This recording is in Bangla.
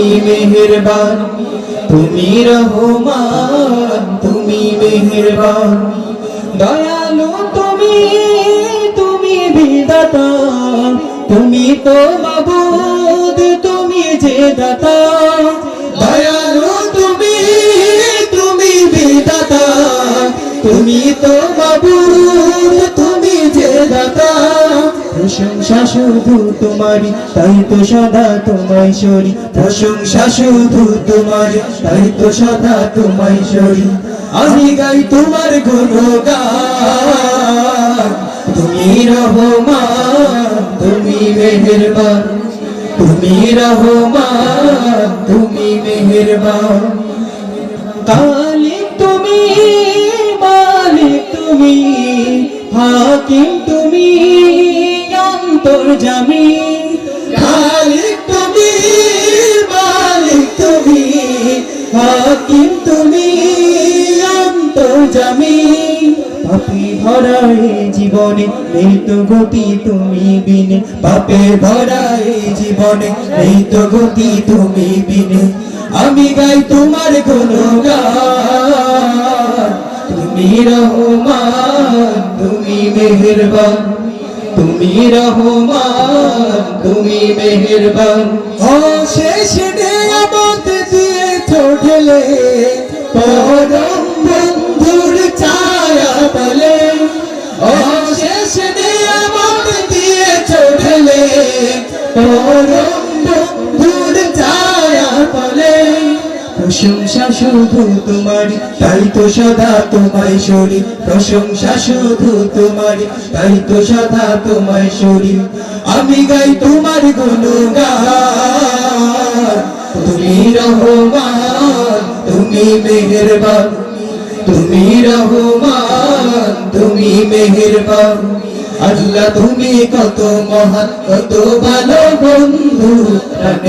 তুমি মেহেরবান, তুমি রহমান, তুমি মেহেরবান। দয়ালু তুমি তুমি বিদাতা তুমি তো মাবুদ, তুমি যে দাতা। দয়ালু তুমি তুমি বিদাতা তুমি তো মাবুদ প্রশংসা শুধু তোমারই, তাই তো সদা তোমায় সরি। প্রশংসা শুধু তোমার তাই তো সদা তোমায় সরি। আমি গাই তোমার গুণগান, তুমি রহমান, তুমি মেহেরবান। তুমি রহমান, তুমি মেহেরবান। কালিক তুমি, মালিক তুমি, হাকিম অন্তর্জামি খালিক তুমি, মালিক তুমি, হাকিম তুমি অন্তর্জামি পাপি ভরাই জীবনে নেই তো গতি তুমি বিনে। পাপে ভরাই জীবনে নেই তো গতি তুমি বিনে। আমি গাই তোমার গুণগান, তুমি রহমান, তুমি মেহেরবান। তুমি রহমান, তুমি মেহেরবান। শেষ নিয়ামত দিয়ে ঠোঁটলে পরম বন্ধুর ছায়া বলে। ও শেষ নিয়ামত দিয়ে ঠোঁটলে পরম প্রশংসা শুধু তোমারই, তাই তো সদা তোমায় সরি। প্রশংসা শুধু তোমারই, তাই তো সদা তোমায় সরি। আমি গাই তোমার গুণগান। তুমি রহমান, তুমি মেহেরবান। তুমি রহমান, তুমি মেহেরবান। আল্লাহ তুমি কত মহান, কত ভালো।